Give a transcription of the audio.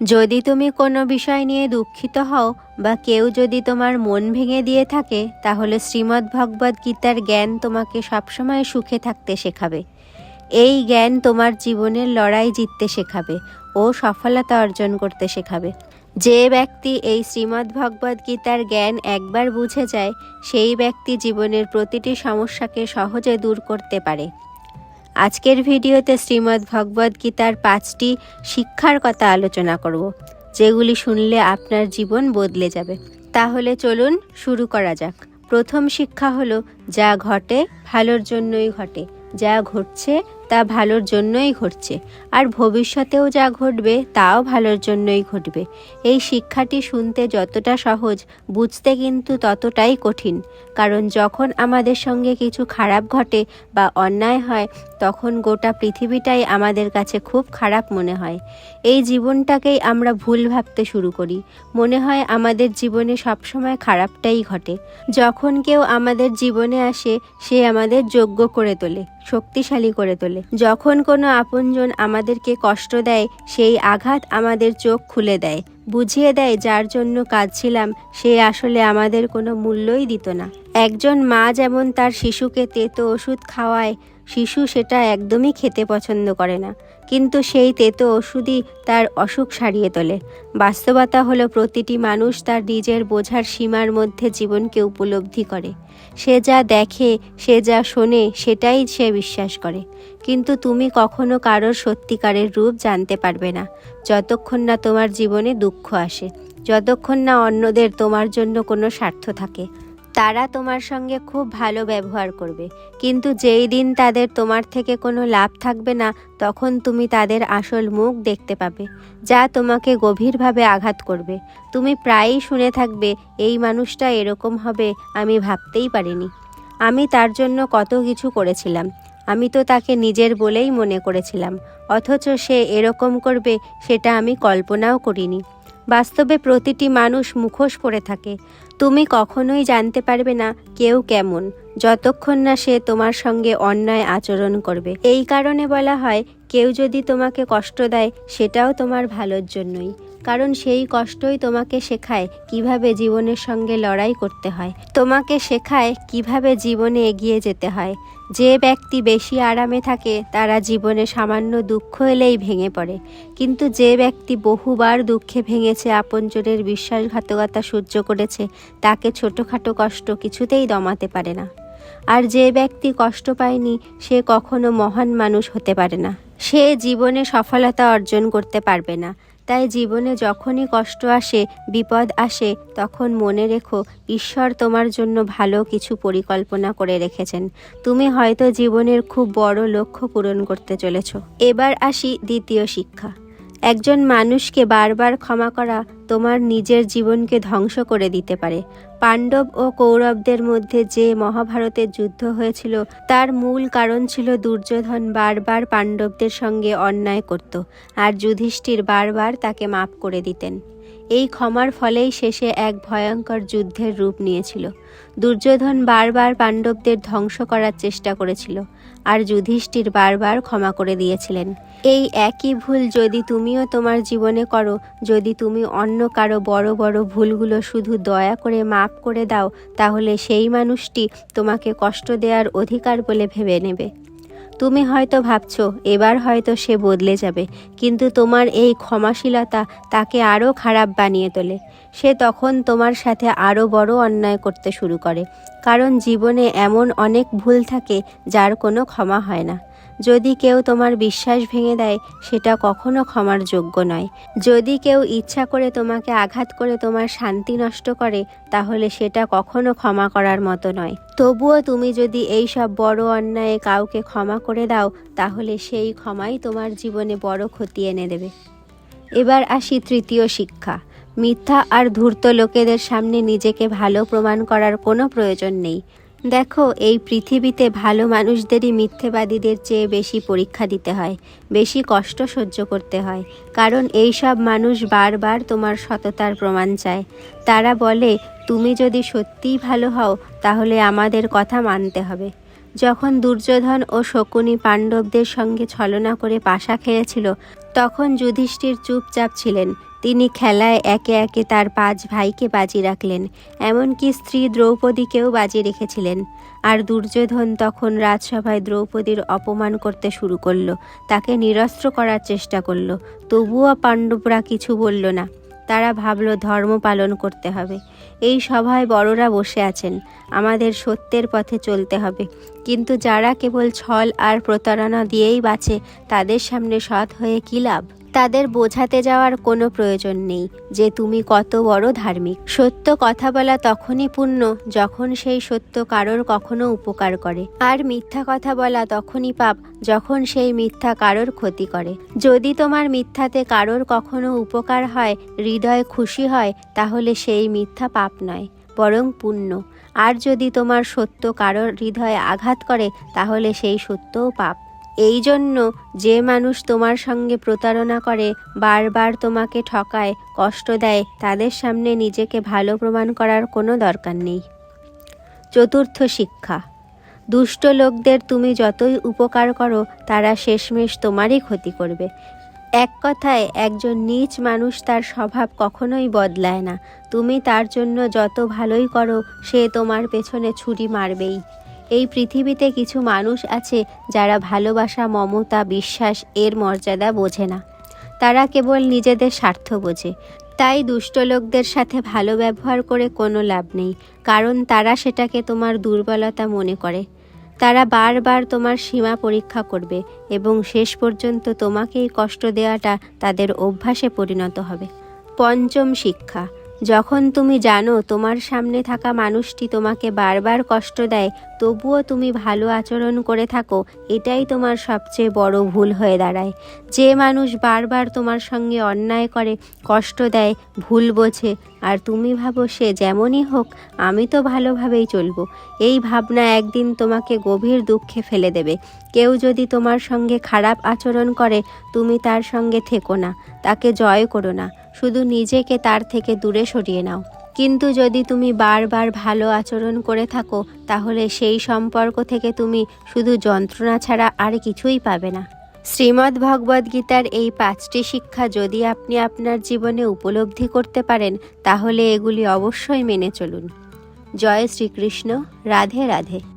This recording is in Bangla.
যদি তুমি কোনো বিষয় নিয়ে দুঃখিত হও বা কেউ যদি তোমার মন ভেঙে দিয়ে থাকে, তাহলে শ্রীমদ্ ভগবদ গীতার জ্ঞান তোমাকে সবসময় সুখে থাকতে শেখাবে। এই জ্ঞান তোমার জীবনের লড়াই জিততে শেখাবে ও সফলতা অর্জন করতে শেখাবে। যে ব্যক্তি এই শ্রীমদ্ ভগবদ গীতার জ্ঞান একবার বুঝে যায়, সেই ব্যক্তি জীবনের প্রতিটি সমস্যাকে সহজে দূর করতে পারে। আজকের ভিডিওতে শ্রীমদ্ ভগবদ গীতার পাঁচটি শিক্ষার কথা আলোচনা করব, যেগুলি শুনলে আপনার জীবন বদলে যাবে। তাহলে চলুন শুরু করা যাক। প্রথম শিক্ষা হলো, যা ঘটে ভালোর জন্যই ঘটে, যা ঘটছে তা ভালোর জন্যই ঘটছে। আর ভবিষ্যতেও যা ঘটবে, তাও ভালোর জন্যই ঘটবে। এই শিক্ষাটি শুনতে যতটা সহজ, বুঝতে কিন্তু ততটাই কঠিন। কারণ যখন আমাদের সঙ্গে কিছু খারাপ ঘটে বা অন্যায় হয়, তখন গোটা পৃথিবীটাই আমাদের কাছে খুব খারাপ মনে হয়। এই জীবনটাকেই আমরা ভুল ভাবতে শুরু করি। মনে হয় আমাদের জীবনে সবসময় খারাপটাই ঘটে। যখন কেউ আমাদের জীবনে আসে, সে আমাদের যোগ্য করে তোলে, শক্তিশালী করে তোলে। যখন কোনো আপনজন আমাদেরকে কষ্ট দেয়, সেই আঘাত আমাদের চোখ খুলে দেয়। বুঝিয়ে দেয় যার জন্য কাঁদছিলাম, সে আসলে আমাদের কোনো মূল্যই দিত না। একজন মা যেমন তার শিশুকে তেতো ওষুধ খাওয়ায় শিশু সেটা একদমই খেতে পছন্দ করে না। কিন্তু সেই তেতো ওষুধই তার অসুখ সারিয়ে তোলে। বাস্তবতা হলো প্রতিটি মানুষ তার নিজের বোঝার সীমার মধ্যে জীবনকে উপলব্ধি করে। সে যা দেখে, সে যা শোনে, সেটাই সে বিশ্বাস করে। কিন্তু তুমি কখনো কারোর সত্যিকারের রূপ জানতে পারবে না। যতক্ষণ না তোমার জীবনে দুঃখ আসে, যতক্ষণ না অন্যদের তোমার জন্য কোনো স্বার্থ থাকে। তারা তোমার সঙ্গে খুব ভালো ব্যবহার করবে। কিন্তু যেই দিন তাদের তোমার থেকে কোনো লাভ থাকবে না, তখন তুমি তাদের আসল মুখ দেখতে পাবে, যা তোমাকে গভীরভাবে আঘাত করবে। তুমি প্রায়ই শুনে থাকবে, এই মানুষটা এরকম হবে, আমি ভাবতেই পারিনি। আমি তার জন্য কত কিছু করেছিলাম। আমি তো তাকে নিজের বলেই মনে করেছিলাম। অথচ সে এরকম করবে, সেটা আমি কল্পনাও করিনি। বাস্তবে প্রতিটি মানুষ মুখোশ পরে থাকে। তুমি কখনোই জানতে পারবে না কেউ কেমন, যতক্ষণ না সে তোমার সঙ্গে অন্যায় আচরণ করবে। এই কারণে বলা হয়, কেউ যদি তোমাকে কষ্ট দেয়, সেটাও তোমার ভালোর জন্যই। কারণ সেই কষ্টই তোমাকে শেখায় কীভাবে জীবনের সঙ্গে লড়াই করতে হয়। তোমাকে শেখায় কীভাবে জীবনে এগিয়ে যেতে হয়। যে ব্যক্তি বেশি আরামে থাকে, তারা জীবনে সামান্য দুঃখ এলেই ভেঙে পড়ে। কিন্তু যে ব্যক্তি বহুবার দুঃখে ভেঙেছে, আপনজনের বিশ্বাসঘাতকতা সহ্য করেছে, তাকে ছোটোখাটো কষ্ট কিছুতেই দমাতে পারে না। আর যে ব্যক্তি কষ্ট পায়নি, সে কখনো মহান মানুষ হতে পারে না। সে জীবনে সফলতা অর্জন করতে পারবে না। তাই জীবনে যখনই কষ্ট আসে, বিপদ আসে, তখন মনে রেখো, ঈশ্বর তোমার জন্য ভালো কিছু পরিকল্পনা করে রেখেছেন। তুমি হয়তো জীবনের খুব বড় লক্ষ্য পূরণ করতে চলেছ। এবার আসি দ্বিতীয় শিক্ষা। একজন মানুষকে বারবার ক্ষমা করা তোমার নিজের জীবনকে ধ্বংস করে দিতে পারে। পাণ্ডব ও কৌরবদের মধ্যে যে মহাভারতের যুদ্ধ হয়েছিল, তার মূল কারণ ছিল দুর্যোধন বারবার পাণ্ডবদের সঙ্গে অন্যায় করত, আর যুধিষ্ঠির বারবার তাকে মাফ করে দিতেন। এই ক্ষমার ফলেই শেষে এক ভয়ঙ্কর যুদ্ধের রূপ নিয়েছিল। দুর্যোধন বারবার পাণ্ডবদের ধ্বংস করার চেষ্টা করেছিল, আর যুধিষ্ঠির বারবার ক্ষমা করে দিয়েছিলেন। এই একই ভুল যদি তুমিও তোমার জীবনে করো, যদি তুমি অন্য কারও বড় বড় ভুলগুলো শুধু দয়া করে মাফ করে দাও, তাহলে সেই মানুষটি তোমাকে কষ্ট দেওয়ার অধিকার বলে ভেবে নেবে। তুমি হয়তো ভাবছ, এবার হয়তো সে বদলে যাবে, কিন্তু তোমার এই ক্ষমাশীলতা তাকে আরও খারাপ বানিয়ে তোলে। সে তখন তোমার সাথে আরও বড় অন্যায় করতে শুরু করে, কারণ জীবনে এমন অনেক ভুল থাকে যার কোনো ক্ষমা হয় না। যদি কেউ তোমার বিশ্বাস ভেঙে দেয়, সেটা কখনো ক্ষমার যোগ্য নয়। যদি কেউ ইচ্ছা করে তোমাকে আঘাত করে তোমার শান্তি নষ্ট করে, তাহলে সেটা কখনো ক্ষমা করার মতো নয়। তবুও তুমি যদি এই সব বড় অন্যায়ে কাউকে ক্ষমা করে দাও, তাহলে সেই ক্ষমাই তোমার জীবনে বড় ক্ষতি এনে দেবে। এবার আসি তৃতীয় শিক্ষা। মিথ্যা আর ধূর্ত লোকেদের সামনে নিজেকে ভালো প্রমাণ করার কোনো প্রয়োজন নেই। দেখো, এই পৃথিবীতে ভালো মানুষদেরই মিথ্যেবাদীদের চেয়ে বেশি পরীক্ষা দিতে হয়, বেশি কষ্ট সহ্য করতে হয়, কারণ এই সব মানুষ বারবার তোমার সততার প্রমাণ চায়। তারা বলে, তুমি যদি সত্যিই ভালো হও, তাহলে আমাদের কথা মানতে হবে। যখন দুর্যোধন ও শকুনি পাণ্ডবদের সঙ্গে ছলনা করে পাশা খেয়েছিল, তখন যুধিষ্ঠির চুপচাপ ছিলেন। তিনি খেলায় একে একে তার পাঁচ ভাইকে বাজি রাখলেন, এমনকি স্ত্রী দ্রৌপদীকেও বাজি রেখেছিলেন। আর দুর্যোধন তখন রাজসভায় দ্রৌপদীর অপমান করতে শুরু করল, তাকে নিরস্ত্র করার চেষ্টা করল, তবুও পাণ্ডবরা কিছু বলল না। তারা ভাবলো, ধর্ম পালন করতে হবে। এই সভায় বড়রা বসে আছেন, আমাদের সত্যের পথে চলতে হবে। কিন্তু যারা কেবল ছল আর প্রতারণা দিয়েই বাঁচে, তাদের সামনে সৎ হয়ে কী লাভ? তাদের বোঝাতে যাওয়ার কোনো প্রয়োজন নেই যে তুমি কত বড় ধার্মিক। সত্য কথা বলা তখনই পূর্ণ যখন সেই সত্য কারোর কখনো উপকার করে। আর মিথ্যা কথা বলা তখনই পাপ যখন সেই মিথ্যা কারোর ক্ষতি করে। যদি তোমার মিথ্যাতে কারোর কখনো উপকার হয়, হৃদয় খুশি হয়, তাহলে সেই মিথ্যা পাপ নয়, বরং পুণ্য। আর যদি তোমার সত্য কারোর হৃদয়ে আঘাত করে, তাহলে সেই সত্যও পাপ। এই জন্য যে মানুষ তোমার সঙ্গে প্রতারণা করে, বারবার তোমাকে ঠকায়, কষ্ট দেয়, তাদের সামনে নিজেকে ভালো প্রমাণ করার কোনো দরকার নেই। চতুর্থ শিক্ষা। দুষ্ট লোকদের তুমি যতই উপকার করো, তারা শেষমেশ তোমারই ক্ষতি করবে। এক কথায়, একজন নীচ মানুষ তার স্বভাব কখনোই বদলায় না। তুমি তার জন্য যত ভালোই করো, সে তোমার পেছনে ছুরি মারবেই। এই পৃথিবীতে কিছু মানুষ আছে যারা ভালোবাসা, মমতা, বিশ্বাস এর মর্যাদা বোঝে না। তারা কেবল নিজেদের স্বার্থ বোঝে। তাই দুষ্ট লোকদের সাথে ভালো ব্যবহার করে কোনো লাভ নেই, কারণ তারা সেটাকে তোমার দুর্বলতা মনে করে। তারা বারবার তোমার সীমা পরীক্ষা করবে এবং শেষ পর্যন্ত তোমাকেই কষ্ট দেওয়াটা তাদের অভ্যাসে পরিণত হবে। পঞ্চম শিক্ষা। যখন তুমি জানো তোমার সামনে থাকা মানুষটি তোমাকে বারবার কষ্ট দেয়, তবুও তুমি ভালো আচরণ করে থাকো, এটাই তোমার সবচেয়ে বড় ভুল হয়ে দাঁড়ায়। যে মানুষ বারবার তোমার সঙ্গে অন্যায় করে, কষ্ট দেয়, ভুল বোঝে, আর তুমি ভাবো সে যেমনই হোক, আমি তো ভালোভাবেই চলবো, এই ভাবনা একদিন তোমাকে গভীর দুঃখে ফেলে দেবে। কেউ যদি তোমার সঙ্গে খারাপ আচরণ করে, তুমি তার সঙ্গে থেকো না, তাকে জয় করো না। শুধু নিজেকে তার থেকে দূরে সরিয়ে নাও। কিন্তু যদি তুমি বারবার ভালো আচরণ করে থাকো, তাহলে সেই সম্পর্ক থেকে তুমি শুধু যন্ত্রণা ছাড়া আর কিছুই পাবে না। শ্রীমদ্ ভগবদ গীতার এই পাঁচটি শিক্ষা যদি আপনি আপনার জীবনে উপলব্ধি করতে পারেন, তাহলে এগুলি অবশ্যই মেনে চলুন। জয় শ্রীকৃষ্ণ। রাধে রাধে।